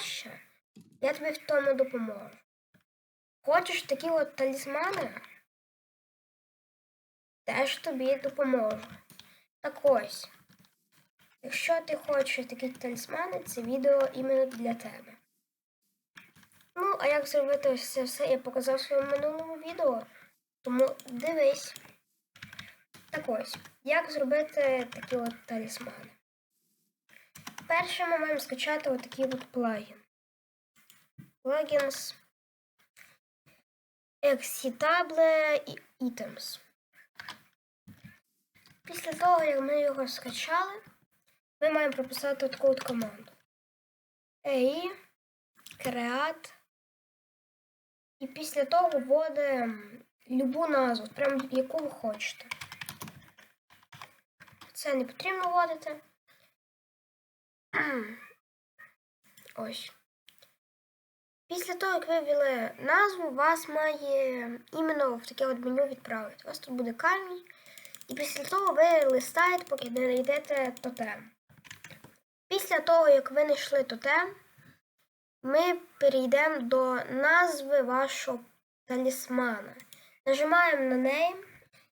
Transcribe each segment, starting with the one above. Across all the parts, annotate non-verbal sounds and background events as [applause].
краще, я тобі в тому допоможу. Хочеш такі от талісмани? Теж тобі допоможу. Так ось. Якщо ти хочеш такі талісмани, це відео іменно для тебе. Ну, а як зробити це все, я показав в своєму минулому відео. Тому дивись. Так ось, як зробити такі от талісмани. Перше ми маємо скачати отакий от плагін. Plugins Excitable Items. Після того, як ми його скачали, ми маємо прописати таку от команду. EI create. І після того вводимо любу назву, прям яку ви хочете. Це не потрібно вводити. [clears throat] Ось. Після того, як ви ввели назву, вас має іменно в таке от меню відправити. У вас тут буде камінь. І після того ви листаєте, поки не знайдете тотем. Після того, як ви знайшли тотем, ми перейдемо до назви вашого талісмана. Нажимаємо на неї.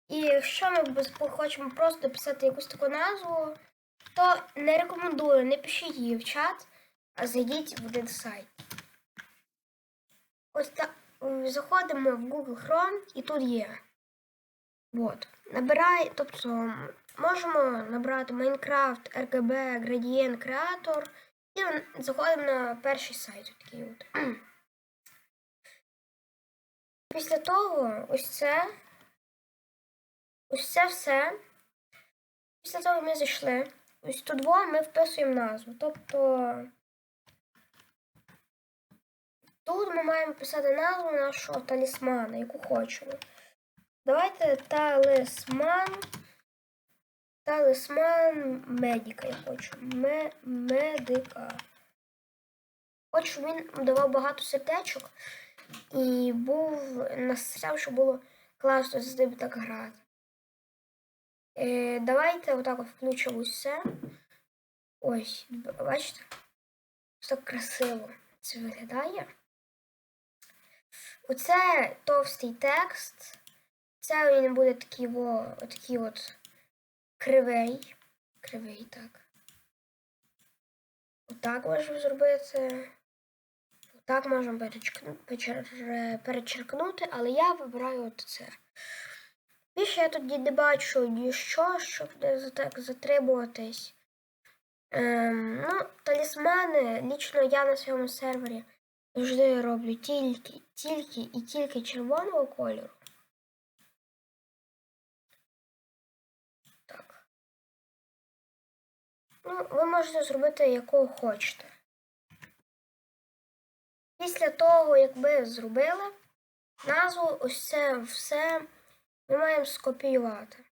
І якщо ми хочемо просто дописати якусь таку назву, то не рекомендую, не пишіть її в чат, а зайдіть в один сайт. Ось так. Заходимо в Google Chrome і тут є. От. Набирай, тобто можемо набрати Minecraft, RGB, Gradient Creator і заходимо на перший сайт. Такий от. [clears throat] Після того ось це. Ось це все. Після того ми зайшли. Ось тут два ми вписуємо назву. Тобто тут ми маємо писати назву нашого талісмана, яку хочемо. Давайте талисман. Талисман медика я хочу. Ме медика. Хочу, він давав багато сердечок і був настряв, щоб було класно з ним так грати. Е, давайте отак от включимо все. Ось, бачите? Ось так красиво це виглядає. Оце товстий текст. Це він буде такий во, отакий от кривий. Кривий, так. Отак можемо зробити. Отак можемо перечеркнути, але я вибираю от це. Більше я тут не бачу ніщо, щоб не так затребуватись. Ем, ну, талісмани, лічно я на своєму сервері завжди роблю тільки, тільки і тільки червоного кольору. Так. Ну, ви можете зробити якого хочете. Після того, як ви зробили назву, ось це все ми маємо скопіювати.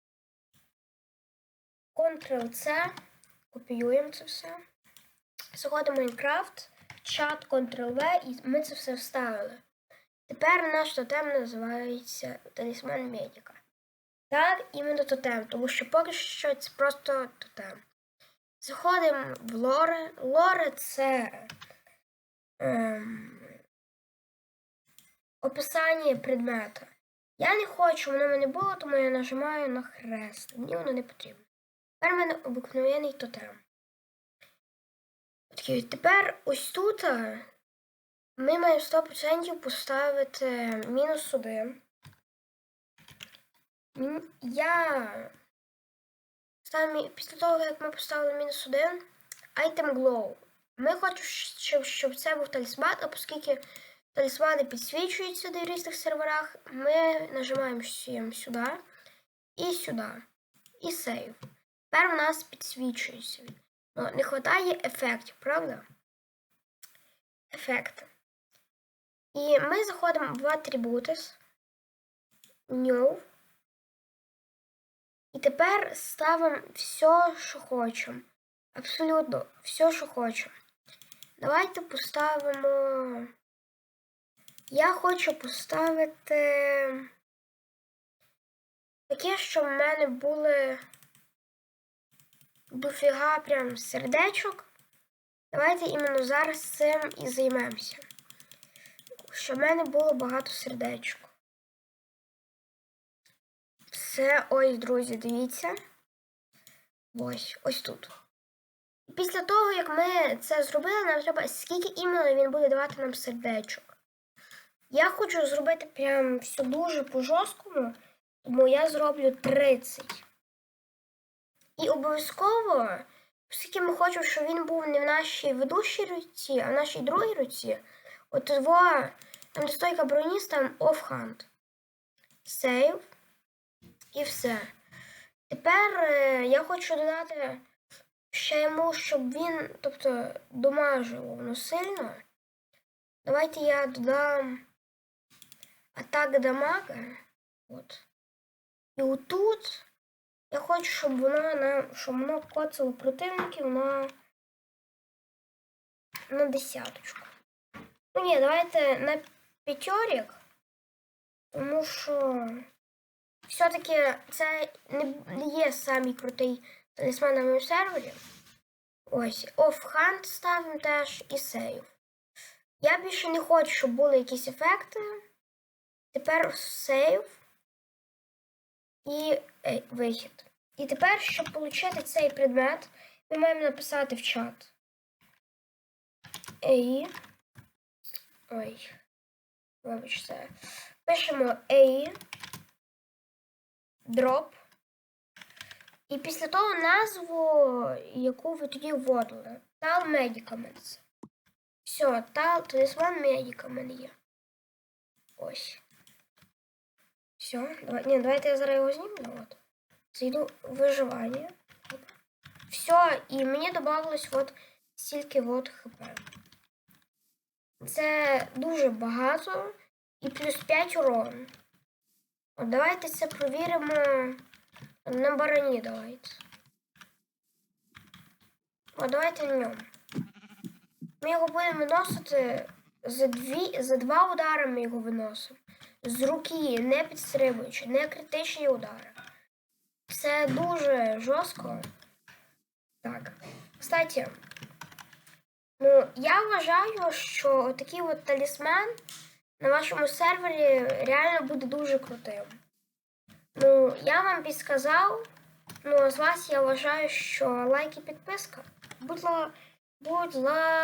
Ctrl-C, копіюємо це все. Заходимо в Minecraft, чат, Ctrl-V, і ми це все вставили. Тепер наш тотем називається Талісман Медіка. Так, іменно тотем, тому що поки що це просто тотем. Заходимо в лоре. Лоре це ем, описання предмета. Я не хочу, воно мене було, тому я нажимаю на хрест. Мені воно не потрібно. Тепер в мене обикновений тотем. Такий, тепер ось тут ми маємо 100% поставити мінус 1. Я ставлю, після того, як ми поставили мінус 1, Item Glow. Ми хочемо, щоб, це був талісман, оскільки талісмани підсвічуються на різних серверах, ми нажимаємо сюди і сюди. І сейв. Тепер у нас підсвічується. Ну, не вистачає ефектів, правда? Ефекти. І ми заходимо в Attributes, New. І тепер ставимо все, що хочемо. Абсолютно все, що хочемо. Давайте поставимо. Я хочу поставити таке, щоб в мене були дофіга прям сердечок. Давайте іменно зараз цим і займемося. Щоб в мене було багато сердечок. Все, ось, друзі, дивіться. Ось, ось тут. Після того, як ми це зробили, нам треба скільки іменно він буде давати нам сердечок. Я хочу зробити прям все дуже по-жорсткому, тому я зроблю 30. І обов'язково, оскільки ми хочемо, щоб він був не в нашій ведущій руці, а в нашій другій руці, от його, там броніс, там офхант. Сейв. І все. Тепер е, я хочу додати ще йому, щоб він, тобто, домажило воно сильно. Давайте я додам атак дамага. От. І отут я хочу, щоб воно на, щоб воно коцало противників на, на десяточку. Ну ні, давайте на п'ятьорік, тому що все-таки це не, є самий крутий талісман на моєму сервері. Ось, офхант ставимо теж і сейв. Я більше не хочу, щоб були якісь ефекти. Тепер сейв і ей, вихід. І тепер, щоб отримати цей предмет, ми маємо написати в чат. Ей. Ой. Вибачте. Пишемо ей. Дроп. І після того назву, яку ви тоді вводили. Tal Medicaments. Все, Tal талісман Medicament є. Ось. Все, давай, ні, давайте я зараз його зніму. От. Зайду в виживання. Все, і мені додавалось от стільки от хп. Це дуже багато. І плюс 5 урон. От давайте це провіримо на барані давайте. О, давайте на ньому. Ми його будемо виносити за, дві, за два удари ми його виносимо. З руки, не підстрибуючи, не критичні удари. Це дуже жорстко. Так. Кстати, ну, я вважаю, що такий от талісман на вашому сервері реально буде дуже крутим. Ну, я вам підсказав. Ну, а з вас я вважаю, що лайк і підписка. Будь ла... Будь ла...